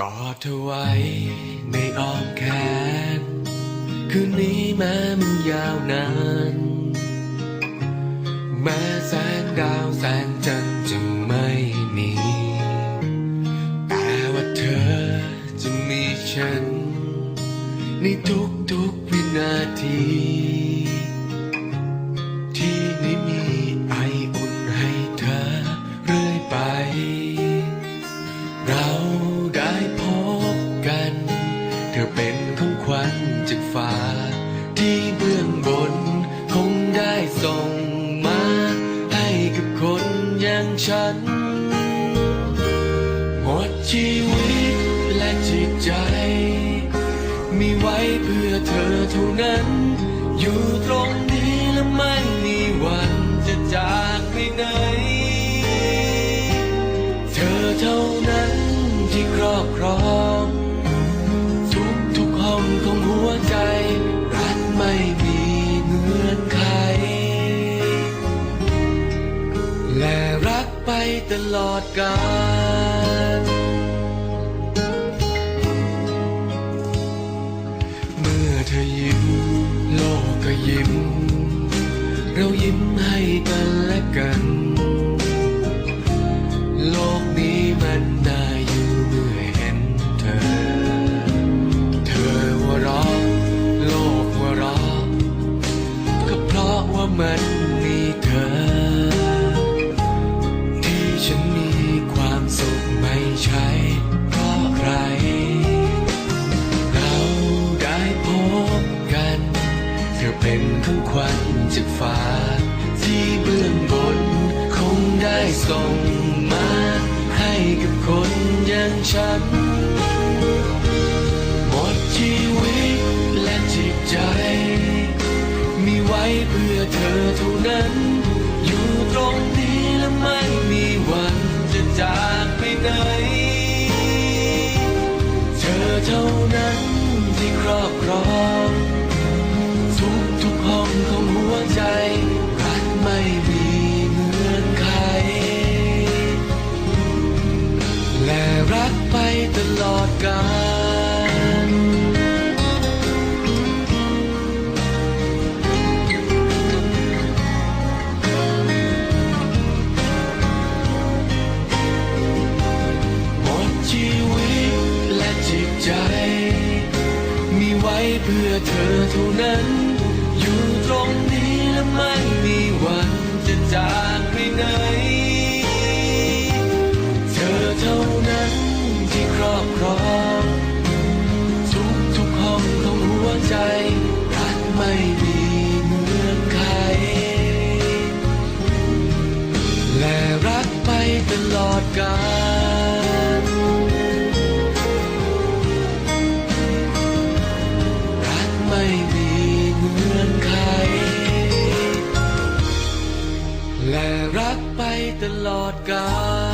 กอดเธอไว้ในอ้อมแขน คืนนี้แม้มันยาวนาน แม้แสงดาวแสงจันทร์จะไม่มี แต่ว่าเธอจะมีฉัน ในทุกๆวินาที ฉัน หมดชีวิตและจิตใจ มีไว้เพื่อเธอเท่านั้น อยู่ตรงนี้ ตลอดกาลเมื่อเธอยิ้ม โลกก็ยิ้ม เรายิ้มให้กันและกัน โลกนี้ เป็นของขวัญจากฟ้า ที่เบื้องบนคงได้ส่งมา ให้กับคนอย่างฉัน หมดชีวิตและจิตใจ มีไว้เพื่อเธอเท่านั้น อยู่ตรงนี้และไม่มีวันจะจากไปไหน เธอเท่านั้นที่ครอบครอง ห้องของหัวใจ รักไม่มีเงื่อนไขและรักไปตลอดกาลหมดชีวิตและจิตใจ มีไว้เพื่อเธอเท่านั้น ไม่มีเงื่อนไขและรักไปตลอดกาลรักไม่มีเงื่อนไขและรักไปตลอดกาล